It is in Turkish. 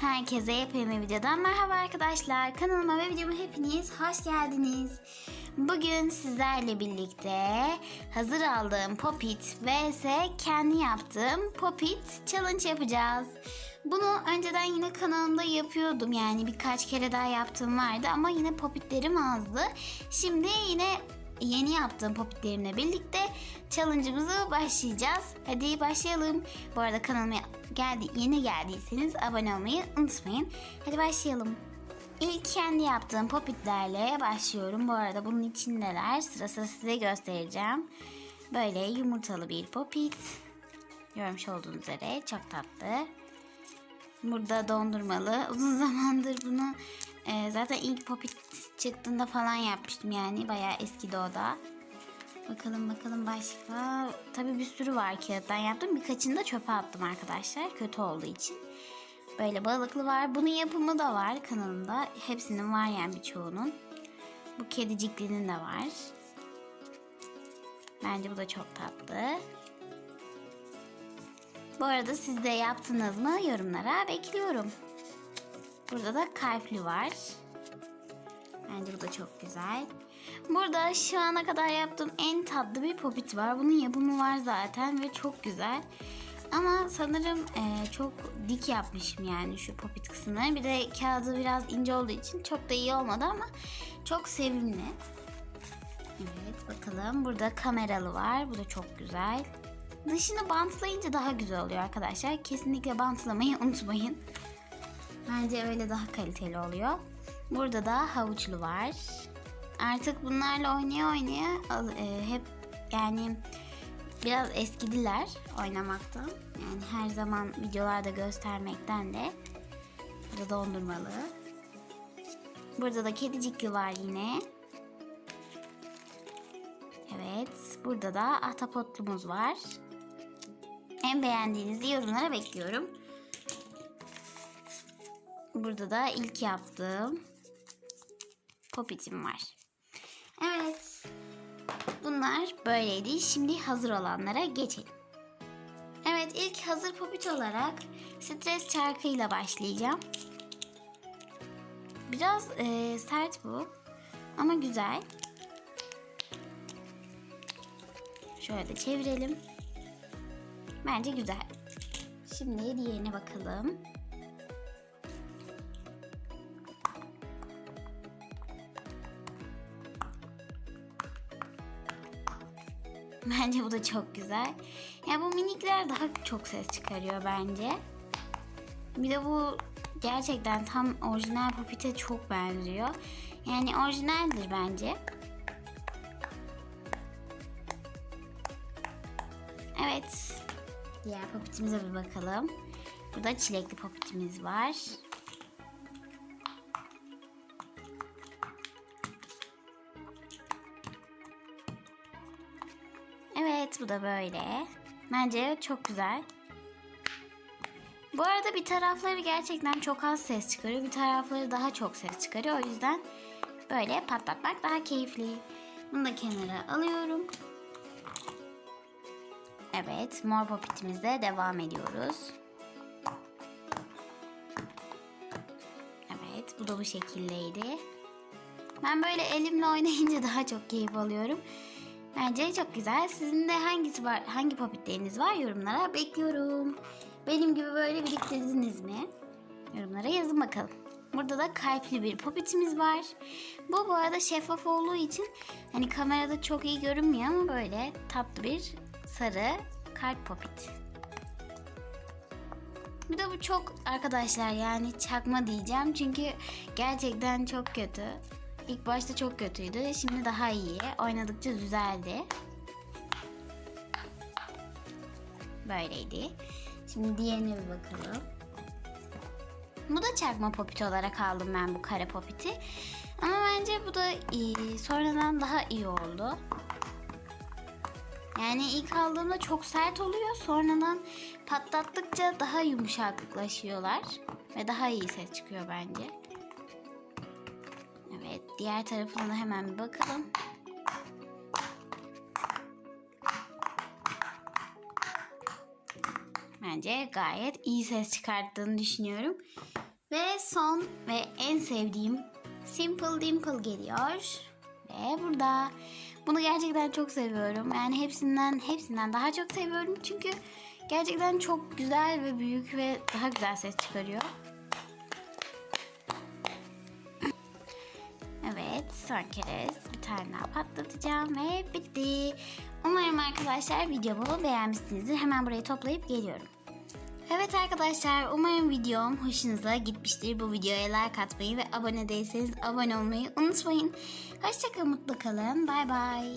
Herkese yepyeni videodan merhaba arkadaşlar. Kanalıma ve videoma hepiniz hoş geldiniz. Bugün sizlerle birlikte hazır aldığım popit vs kendi yaptığım popit challenge yapacağız. Bunu önceden yine kanalımda yapıyordum yani birkaç kere daha yaptığım vardı ama yine popitlerim azdı. Şimdi yine yeni yaptığım popitlerimle birlikte challenge'ımızı başlayacağız. Hadi başlayalım. Bu arada kanalıma geldi, yeni geldiyseniz abone olmayı unutmayın. Hadi başlayalım. İlk kendi yaptığım popitlerle başlıyorum. Bu arada bunun içindeler. Sıra sıra size göstereceğim. Böyle yumurtalı bir popit. Görmüş olduğunuz üzere çok tatlı. Burada dondurmalı. Uzun zamandır bunu e, zaten ilk popit çıktığında falan yapmıştım yani. Bayağı eskidi o da. Bakalım bakalım başka. Tabii bir sürü var kağıttan yaptım. Birkaçını da çöpe attım arkadaşlar. Kötü olduğu için. Böyle balıklı var. Bunun yapımı da var kanalımda. Hepsinin var yani birçoğunun. Bu kediciklinin de var. Bence bu da çok tatlı. Bu arada siz de yaptınız mı yorumlara bekliyorum. Burada da kalpli var. Bence bu da çok güzel. Burada şu ana kadar yaptığım en tatlı bir popit var. Bunun yapımı var zaten ve çok güzel. Ama sanırım e, çok dik yapmışım yani şu popit kısmını. Bir de kağıdı biraz ince olduğu için çok da iyi olmadı ama çok sevimli. Evet bakalım. Burada kameralı var. Bu da çok güzel. Dışını bantlayınca daha güzel oluyor arkadaşlar. Kesinlikle bantlamayı unutmayın. Bence öyle daha kaliteli oluyor. Burada da havuçlu var. Artık bunlarla oynaya oynaya e, hep yani biraz eskidiler oynamaktan. Yani her zaman videolarda göstermekten de. Burada dondurmalı. Burada da kedicikli var yine. Evet. Burada da ahtapotlumuz var. En beğendiğinizi yorumlara bekliyorum. Burada da ilk yaptığım popitim var. Evet. Bunlar böyleydi. Şimdi hazır olanlara geçelim. Evet ilk hazır popit olarak stres çarkıyla başlayacağım. Biraz e, sert bu ama güzel. Şöyle de çevirelim. Bence güzel. Şimdi diğerine bakalım. Bence bu da çok güzel. Ya bu minikler daha çok ses çıkarıyor bence. Bir de bu gerçekten tam orijinal popite çok benziyor. Yani orijinaldir bence. Evet. Diğer popitimize bir bakalım. Burada çilekli popitimiz var. Bu da böyle. Bence çok güzel. Bu arada bir tarafları gerçekten çok az ses çıkarıyor. Bir tarafları daha çok ses çıkarıyor. O yüzden böyle patlatmak daha keyifli. Bunu da kenara alıyorum. Evet mor popitimizle devam ediyoruz. Evet bu da bu şekildeydi. Ben böyle elimle oynayınca daha çok keyif alıyorum. Bence çok güzel. Sizin de hangisi var, hangi popitleriniz var yorumlara bekliyorum. Benim gibi böyle biriktirdiniz mi? Yorumlara yazın bakalım. Burada da kalpli bir popitimiz var. Bu bu arada şeffaf olduğu için hani kamerada çok iyi görünmüyor ama böyle tatlı bir sarı kalp popit. Bir de bu çok arkadaşlar yani çakma diyeceğim çünkü gerçekten çok kötü. İlk başta çok kötüydü. Şimdi daha iyi. Oynadıkça düzeldi. Böyleydi. Şimdi diğerine bir bakalım. Bu da çakma popit olarak aldım ben bu kare popiti. Ama bence bu da iyi. Sonradan daha iyi oldu. Yani ilk aldığımda çok sert oluyor. Sonradan patlattıkça daha yumuşaklaşıyorlar. Ve daha iyi ses çıkıyor bence. Evet, diğer tarafına hemen bir bakalım. Bence gayet iyi ses çıkarttığını düşünüyorum. Ve son ve en sevdiğim Simple Dimple geliyor. Ve burada. Bunu gerçekten çok seviyorum. Yani hepsinden hepsinden daha çok seviyorum. Çünkü gerçekten çok güzel ve büyük ve daha güzel ses çıkarıyor. Evet son kez bir tane daha patlatacağım ve bitti. Umarım arkadaşlar videomu beğenmişsinizdir. Hemen burayı toplayıp geliyorum. Evet arkadaşlar umarım videom hoşunuza gitmiştir. Bu videoya like atmayı ve abone değilseniz abone olmayı unutmayın. Hoşçakalın mutlu kalın. Bay bay.